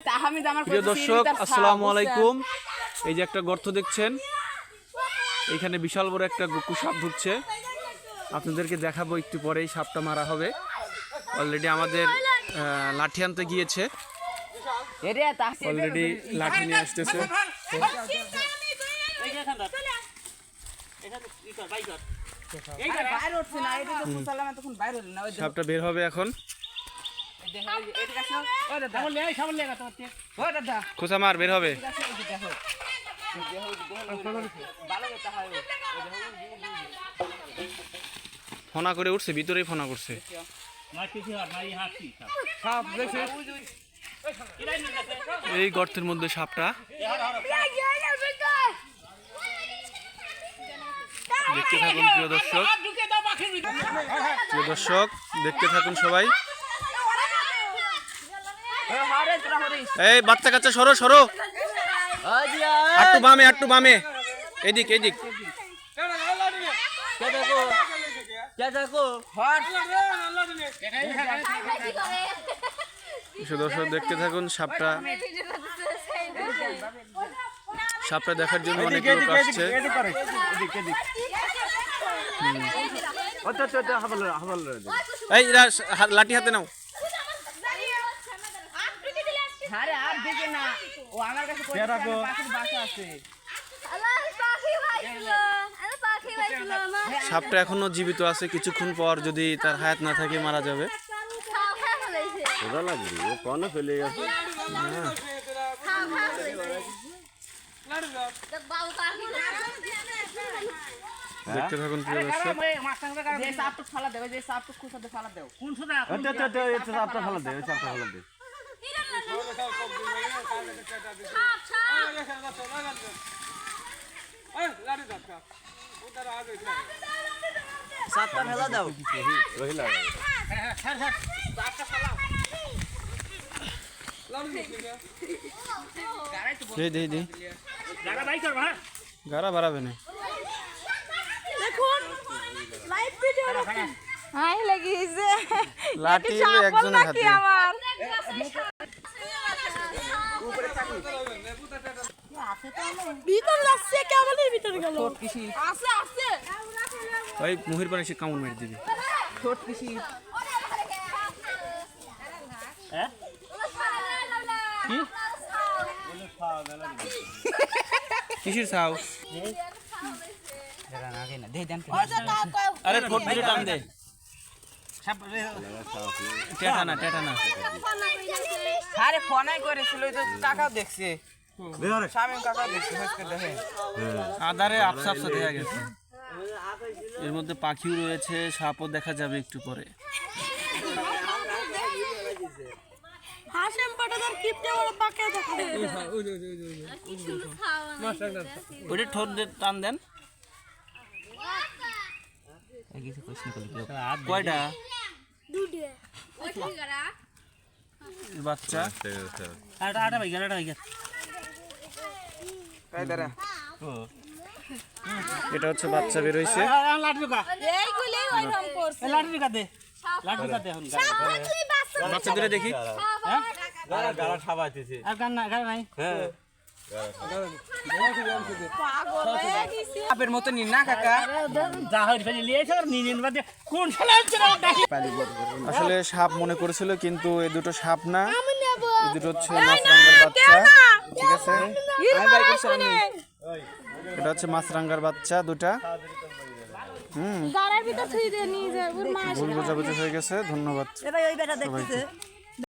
তাহমিদ আমার প্রিয় দর্শক আসসালামু আলাইকুম। এই যে একটা গর্ত দেখছেন এখানে বিশাল বড় একটা গুকু সাপ ঢুকছে। আপনাদেরকে দেখাবো একটু পরেই সাপটা মারা হবে। অলরেডি আমাদের আহ, লাঠি আনতে গিয়েছে। অলরেডি লাঠি নিয়ে আসতেছে। সাপটা বের হবে এখন। খোসা মার বের হবে। ফোনা করে উঠছে, ভিতরেই ফোনা করছে এই গর্তের মধ্যে সাপটা দেখতে থাকুন, প্রিয় দর্শক প্রিয় দর্শক, দেখতে থাকুন সবাই। এই বাচ্চা কাচ্চা সরো সরো। একটু বামে একটু বামে। এদিক এদিক। দর্শক দেখতে থাকুন সাপটা। সাপটা দেখার জন্য অনেক লোক আসছে। এই হা- লাঠি হাতে নাও। আরে, আর দিকে না। ও আমার কাছে আমার পাশের বাসা আছে। সাপটা এখনও জীবিত আছে কিছুক্ষণ পর যদি তার হায়াত না থাকে মারা যাবে। ও কনে ফেলে গেছে? দেখতে থাকুন প্রিয় দর্শক। যে সাপটুক ফালা দেও, যে সাপটুক খুসাতে ফালা দেও। এটা এটা এটা এটা চাপটা ফেলা দে এই চাপটা ফেলা দে চাপটা ফেলা দাও রহিলা দে দে দে গাড়া বাড়াবে না হাই লাগিয়েছে লাঠি হলো একজনের হাতে আমার ভিতর যাচ্ছে কেমনের ভিতর গেল ছোট পিসি, আছে আছে ওই মুহির পানি সে কামড় মেরে দিবি। ছোট পিসি। কিসের চাও দেই দেন কে। আরে ঠোঁট দিয়ে টান দে। আরে ফোনাই করেছিল দেখছে। দেখছে দেখে। আদারে আপসা আপসা দেখা গেছে। এর মধ্যে পাখিও রয়েছে সাপও দেখা যাবে একটু পরে। হাসেম পাটাদার কিপটে বড় পাকে দেখা। ওইটা ঠোঁট দিয়ে টান দেন কয়টা বাচ্চা এই দাঁড়া। এটা হচ্ছে বাচ্চা বের হয়েছে এইগুলোই ওইরকম করছে। বাচ্চা ধরে দেখি। গাড়া গাড়া সাবাইতেছে হ্যাঁ। আপের মতো নি না কাকা। আসলে সাপ মনে করেছিল কিন্তু এই দুটো সাপ না। এই দুটো হচ্ছে মাছরাঙ্গার বাচ্চা ঠিক আছে? এটা হচ্ছে মাছরাঙ্গার বাচ্চা দুটা। হুম। ভুল বোঝাবুঝি হয়ে গেছে ধন্যবাদ